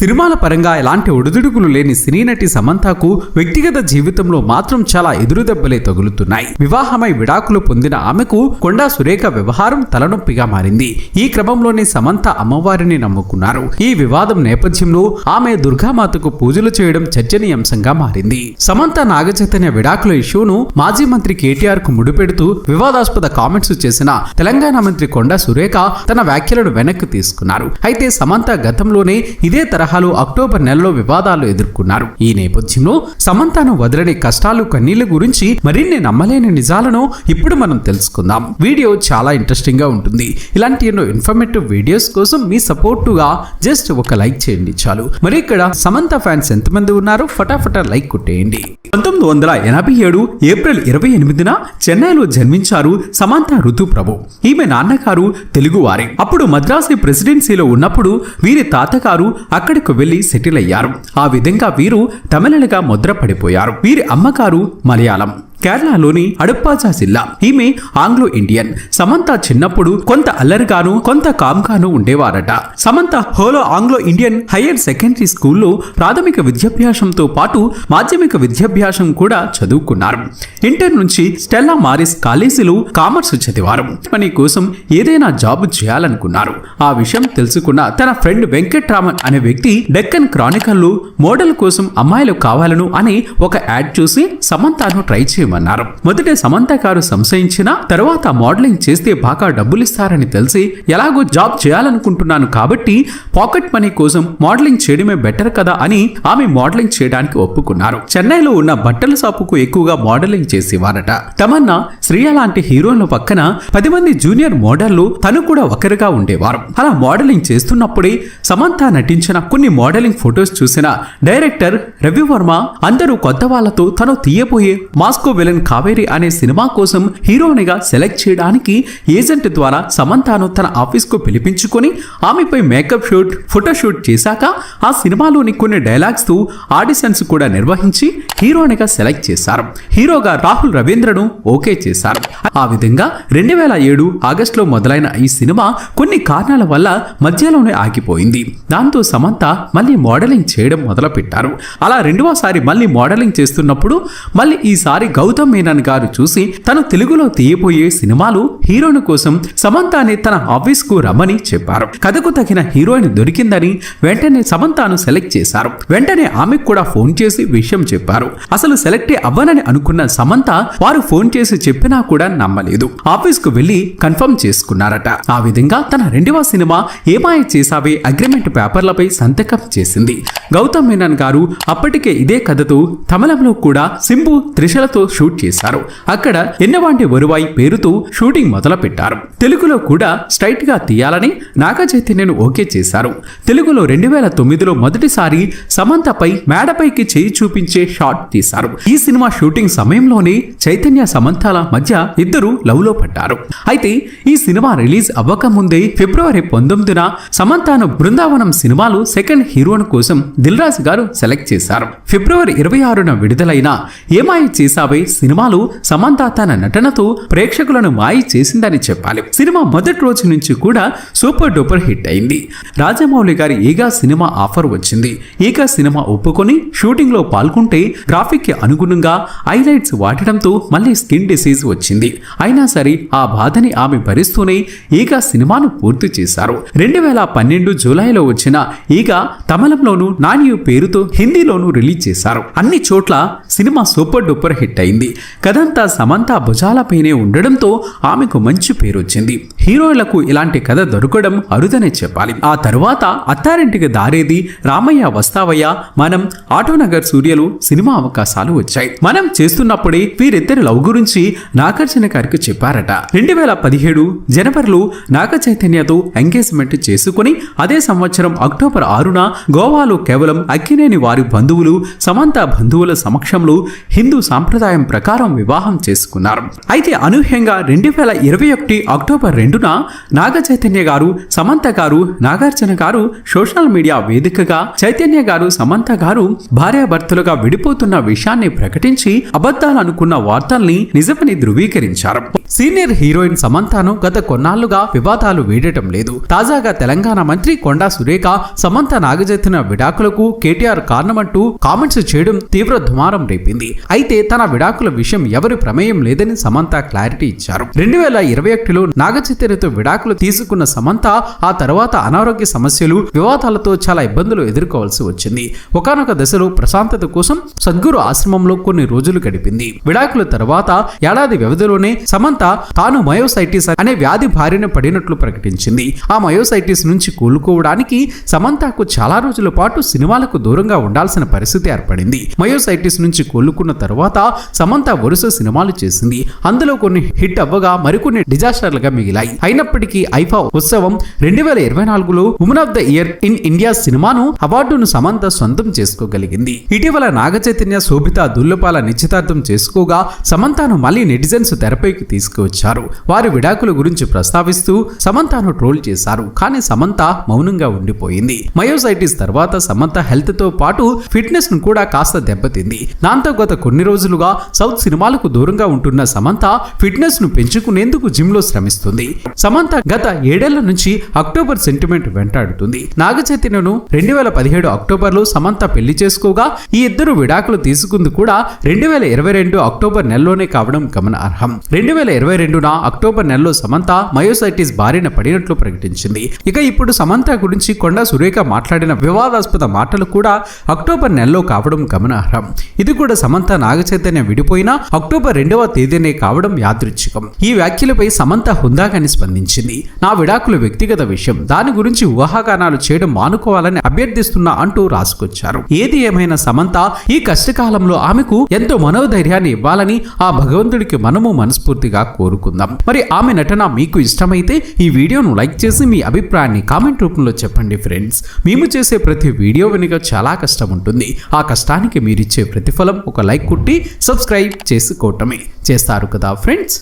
సినిమాల పరంగా ఎలాంటి ఒడిదుడుకులు లేని సినీ నటి సమంతకు వ్యక్తిగత జీవితంలో మాత్రం చాలా ఎదురుదెబ్బలే తగులుతున్నాయి. వివాహమై విడాకులు పొందిన ఆమెకు కొండా సురేఖ వ్యవహారం తలనొప్పిగా మారింది. ఈ క్రమంలోనే సమంత అమ్మవారిని నమ్ముకున్నారు. ఈ వివాదం నేపథ్యంలో ఆమె దుర్గామాతకు పూజలు చేయడం చర్చనీయాంశంగా మారింది. సమంత నాగచైతన్య విడాకుల ఇష్యూను మాజీ మంత్రి కేటీఆర్కు ముడిపెడుతూ వివాదాస్పద కామెంట్స్ చేసిన తెలంగాణ మంత్రి కొండా సురేఖ తన వ్యాఖ్యలను వెనక్కి తీసుకున్నారు. అయితే సమంత గతంలోనే ఇదే తరహా తరహాలో అక్టోబర్ నెలలో వివాదాలు ఎదుర్కొన్నారు. ఈ నేపథ్యంలో సమంతను వదలని కష్టాలు కన్నీళ్ళ గురించి మరిన్ని నమ్మలేని నిజాలను ఇప్పుడు మనం తెలుసుకుందాం. వీడియో చాలా ఇంట్రెస్టింగ్గా ఉంటుంది. ఇలాంటి ఎన్నో ఇన్ఫర్మేటివ్ వీడియోస్ కోసం మీ సపోర్టుగా జస్ట్ ఒక లైక్ చేయండి చాలు. మరి ఇక్కడ సమంత ఫ్యాన్స్ ఎంతమంది ఉన్నారో ఫటాఫటా లైక్ కొట్టేయండి. పంతొమ్మిది వందల ఎనభై ఏడు ఏప్రిల్ ఇరవై ఎనిమిదిన చెన్నైలో జన్మించారు సమంత ఋతుప్రభు. ఈమె నాన్నగారు తెలుగువారే. అప్పుడు మద్రాసు ప్రెసిడెన్సీలో ఉన్నప్పుడు వీరి తాతగారు తమిళనాడుకు వెళ్ళి సెటిల్ అయ్యారు. ఆ విధంగా వీరు తమిళలుగా ముద్రపడిపోయారు. వీరి అమ్మగారు మలయాళం. కేరళలోని అడప్పాజా జిల్లా. ఈమె ఆంగ్లో ఇండియన్. సమంత చిన్నప్పుడు కొంత అల్లరిగాను కొంత కామ్గాను ఉండేవారట. Samantha holy Anglo Indian higher secondary స్కూల్లో ప్రాథమిక విద్యాభ్యాసంతో పాటు మాధ్యమిక విద్యాభ్యాసం కూడా చదువుకున్నారు. ఇంటర్ నుంచి స్టెల్లా మారిస్ కాలేజీలో కామర్స్ చదివారు. పని కోసం ఏదైనా జాబ్ చేయాలనుకున్నారు. ఆ విషయం తెలుసుకున్న తన ఫ్రెండ్ వెంకట్రామన్ అనే వ్యక్తి డెక్కన్ క్రానికల్లో మోడల్ కోసం అమ్మాయిలు కావాలను అని ఒక యాడ్ చూసి సమంతను ట్రై చేయమన్నారు. మొదట సమంత గారు సంశయించిన తర్వాత మోడలింగ్ చేస్తే బాగా డబ్బులిస్తారని తెలిసి ఎలాగో జాబ్ చేయాలనుకుంటున్నాను కాబట్టి పాకెట్ మనీ కోసం మోడలింగ్ చేయడమే బెటర్ కదా అని ఆమె మోడలింగ్ చేయడానికి ఒప్పుకున్నారు. చెన్నైలో ఉన్న బట్టల షాపుకు ఎక్కువగా మోడలింగ్ చేసేవారట. తమన్నా శ్రీయ లాంటి హీరోల పక్కన పది మంది జూనియర్ మోడళ్ళు తను కూడా ఒకరిగా ఉండేవారు. అలా మోడలింగ్ చేస్తున్నప్పుడే సమంత నటించిన కొన్ని మోడలింగ్ ఫొటోస్ చూసిన డైరెక్టర్ రవివర్మ అందరూ కొత్త వాళ్ళతో తను తీయబోయే మాస్కో విలన్ కావేరి అనే సినిమా కోసం హీరోనిగా సెలెక్ట్ చేయడానికి ఏజెంట్ ద్వారా సమంతాను తన ఆఫీస్కు పిలిపించుకొని ఆమెపై మేకప్ షూట్ ఫోటో షూట్ చేశాక ఆ సినిమాలోని కొన్ని డైలాగ్స్తో ఆడిషన్స్ కూడా నిర్వహించి హీరోనిగా సెలెక్ట్ చేశారు. హీరోగా రాహుల్ రవీంద్రను ఓకే చేశారు. ఆ విధంగా రెండు వేల ఏడు ఆగస్టులో మొదలైన ఈ సినిమా కొన్ని కారణాల వల్ల మధ్యలోనే ఆగిపోయింది. దాంతో సమంత మళ్ళీ మోడలింగ్ చేయడం మొదలుపెట్టారు. అలా రెండవసారి మళ్ళీ మోడలింగ్ చేస్తున్నప్పుడు మళ్ళీ ఈసారి గౌతమ్ మేనన్ గారు చూసి తను తెలుగులో తీయబోయే సినిమాలు హీరోయిన్ కోసం సమంతాని తన ఆఫీస్కు రమ్మని చెప్పారు. కథకు తగిన హీరోయిన్ దొరికిందని వెంటనే సమంతాను సెలెక్ట్ చేశారు. వెంటనే ఆమెకు కూడా ఫోన్ చేసి విషయం చెప్పారు. అసలు సెలెక్ట్ అవ్వనని అనుకున్న సమంత వారు ఫోన్ చేసి చెప్పినా కూడా నమ్మలేదు. ఆఫీస్కు వెళ్ళి కన్ఫర్మ్ చేసుకున్నారట. ఆ విధంగా తన రెండవ సినిమా ఏమాయ చేసావే అగ్రిమెంట్ పేపర్లపై సంతకం చేసింది. గౌతమ్ మేనన్ గారు అప్పటికే ఇదే కథతో తమిళంలో కూడా సింబు త్రిషలతో షూట్ చేశారు. అక్కడ ఎన్నవాంటి వరువాయి పేరుతో షూటింగ్ మొదలు పెట్టారు తెలుగులో కూడా స్ట్రైట్గా తీయాలని నాగ చైతన్యను ఓకే చేశారు. తెలుగులో రెండు వేల తొమ్మిదిలో మొదటిసారి సమంతపై మేడపైకి చేయి చూపించే షాట్ తీశారు. ఈ సినిమా షూటింగ్ సమయంలోనే చైతన్య సమంతాల మధ్య ఇద్దరు లవ్లో పడ్డారు. అయితే ఈ సినిమా రిలీజ్ అవ్వకముందే ఫిబ్రవరి పంతొమ్మిదిన సమంతాను బృందావనం సినిమాలు సెకండ్ హీరోయిన్ కోసం దిల్రాజ్ గారు సెలెక్ట్ చేశారు. ఫిబ్రవరి ఇరవై ఆరున విడుదలైన ఏమాయి చేసావే సినిమాలు సమంత తన నటనతో ప్రేక్షకులను మాయి చేసిందని చెప్పాలి. సినిమా మొదటి రోజు నుంచి కూడా సూపర్ డూపర్ హిట్ అయింది. రాజమౌళి గారి ఈగా సినిమా ఆఫర్ వచ్చింది. ఈగా సినిమా ఒప్పుకొని షూటింగ్లో పాల్గొంటే గ్రాఫిక్కి అనుగుణంగా హైలైట్స్ వాడటంతో మళ్ళీ స్కిన్ డిసీజ్ వచ్చింది. అయినా సరే ఆ బాధని ఆమె భరిస్తూనే ఈగా సినిమాను పూర్తి చేశారు. రెండు వేల పన్నెండు జూలైలో వచ్చిన ఈగా తమిళంలోను నాని పేరుతో హిందీలోను రిలీజ్ చేశారు. అన్ని చోట్ల సినిమా సూపర్ డూపర్ హిట్ అయింది. కథంతా సమంత భుజాలపైనే ఉండడంతో ఆమెకు మంచి పేరు వచ్చింది హీరోయిన్లకు ఇలాంటి కథ దొరకడం అరుదనే చెప్పాలి. ఆ తరువాత అత్తారింటికి దారేది రామయ్య వస్తావయ్య. మనం ఆటోనగర్ సూర్యలు సినిమా అవకాశాలు వచ్చాయి. మనం చేస్తున్నప్పుడే వీరిద్దరి లవ్ గురించి నాగార్జున గారికి చెప్పారట. రెండు వేల పదిహేడు జనవరిలో నాగ చైతన్యతో ఎంగేజ్మెంట్ చేసుకుని అదే సంవత్సరం అక్టోబర్ ఆరున గోవాలో కేవలం అక్కినేని వారి బంధువులు సమంత బంధువుల సమక్షంలో హిందూ సాంప్రదాయం సాంప్రదాయం ప్రకారం వివాహం చేసుకున్నారు. అయితే అనూహ్యంగా రెండు వేల ఇరవై ఒకటి అక్టోబర్ రెండున నాగ చైతన్య గారు సమంత గారు నాగార్జున గారు సోషల్ మీడియా వేదికగా చైతన్య గారు సమంత గారు భార్యాభర్తలుగా విడిపోతున్న విషయాన్ని ప్రకటించి అబద్ధాలనుకున్న వార్తల్ని నిజమని ధృవీకరించారు. సీనియర్ హీరోయిన్ సమంతను గత కొన్నాళ్ళుగా వివాదాలు వీడటం లేదు. తాజాగా తెలంగాణ మంత్రి కొండా సురేఖ సమంత నాగచైతన్య విడాకులకు కేటీఆర్ కారణమంటూ కామెంట్స్ చేయడం తీవ్ర దుమారం రేపింది. అయితే తన విడాకుల విషయం ఎవరి ప్రమేయం లేదని సమంత క్లారిటీ ఇచ్చారు. రెండు వేల ఇరవై ఒకటిలో నాగచైతన్యతో విడాకులు తీసుకున్న సమంత ఆ తర్వాత అనారోగ్య సమస్యలు వివాదాలతో చాలా ఇబ్బందులు ఎదుర్కోవాల్సి వచ్చింది. ఒకనొక దశలో ప్రశాంతత కోసం సద్గురు ఆశ్రమంలో కొన్ని రోజులు గడిపింది. విడాకుల తర్వాత ఏడాది వ్యవధిలోనే సమంత తాను మయోసైటిస్ అనే వ్యాధి బారిన పడినట్లు ప్రకటించింది. ఆ మయోసైటిస్ నుంచి కోలుకోవడానికి సమంతకు చాలా రోజుల పాటు సినిమాలకు దూరంగా ఉండాల్సిన పరిస్థితి ఏర్పడింది. మయోసైటిస్ నుంచి కోలుకున్న తర్వాత సమంత వరుస సినిమాలు చేసింది. అందులో కొన్ని హిట్ అవ్వగా మరికొన్ని డిజాస్టర్లుగా మిగిలాయి. అయినప్పటికీ ఐఫా ఉత్సవం రెండు వేల ఇరవై నాలుగులో women of the year in India సినిమాను అవార్డును సమంత సొంతం చేసుకోగలిగింది. ఇటీవల నాగచైతన్య శోభిత దుల్లపాల నిశ్చితార్థం చేసుకోగా సమంతను మళ్ళీ నెటిజన్స్ తెరపైకి తీసుకువచ్చారు. వారి విడాకుల గురించి ప్రస్తావిస్తూ సమంతను ట్రోల్ చేశారు. కానీ సమంత మౌనంగా ఉండిపోయింది. మయోసైటిస్ తర్వాత సమంత హెల్త్తో పాటు ఫిట్నెస్ను కూడా కాస్త దెబ్బతింది. దాంతో గత కొన్ని రోజులుగా సౌత్ సినిమాలకు దూరంగా ఉంటున్న సమంత ఫిట్నెస్ను పెంచుకునేందుకు జిమ్లో శ్రమిస్తుంది. సమంత గత ఏడేళ్ళ నుంచి అక్టోబర్ సెంటిమెంట్ వెంటాడుతుంది. నాగ చైతన్యను రెండు వేల పదిహేడు అక్టోబర్లో సమంత పెళ్ళి చేసుకోగా ఈ ఇద్దరు విడాకులు తీసుకుంది కూడా రెండు వేల ఇరవై రెండు అక్టోబర్ నెలలోనే కావడం గమనార్హం. రెండు వేల ఇరవై రెండున అక్టోబర్ నెలలో సమంత మయోసైటిస్ బారిన పడినట్లు ప్రకటించింది. ఇక ఇప్పుడు సమంత గురించి కొండా సురేఖ మాట్లాడిన వివాదాస్పద మాటలు కూడా అక్టోబర్ నెలలో కావడం గమనార్హం. ఇది కూడా సమంత నాగచైతన్య విడిపోయిన అక్టోబర్ రెండవ తేదీనే కావడం యాదృచ్ఛికం. ఈ వ్యాఖ్యలపై సమంత హుందాగాని స్పందించింది. నా విడాకుల వ్యక్తిగత విషయం దాని గురించి ఊహాగానాలు చేయడం మానుకోవాలని అభ్యర్థిస్తున్నా అంటూ రాసుకొచ్చారు. ఏది ఏమైనా సమంత ఈ కష్టకాలంలో ఆమెకు ఎంతో మనోధైర్యాన్ని ఇవ్వాలని ఆ భగవంతుడికి మనము మనస్ఫూర్తిగా కోరుకుందాం. మరి ఆమె నటన మీకు ఇష్టమైతే ఈ వీడియోను లైక్ చేసి మీ అభిప్రాయాన్ని కామెంట్ రూపంలో చెప్పండి ఫ్రెండ్స్. మేము చేసే ప్రతి వీడియో వెనుక చాలా కష్టం ఉంటుంది. ఆ కష్టానికి మీరిచ్చే ప్రతిఫలం ఒక లైక్ కుట్టి సబ్స్క్రైబ్ చేసుకోవటమే. చేస్తారు కదా ఫ్రెండ్స్?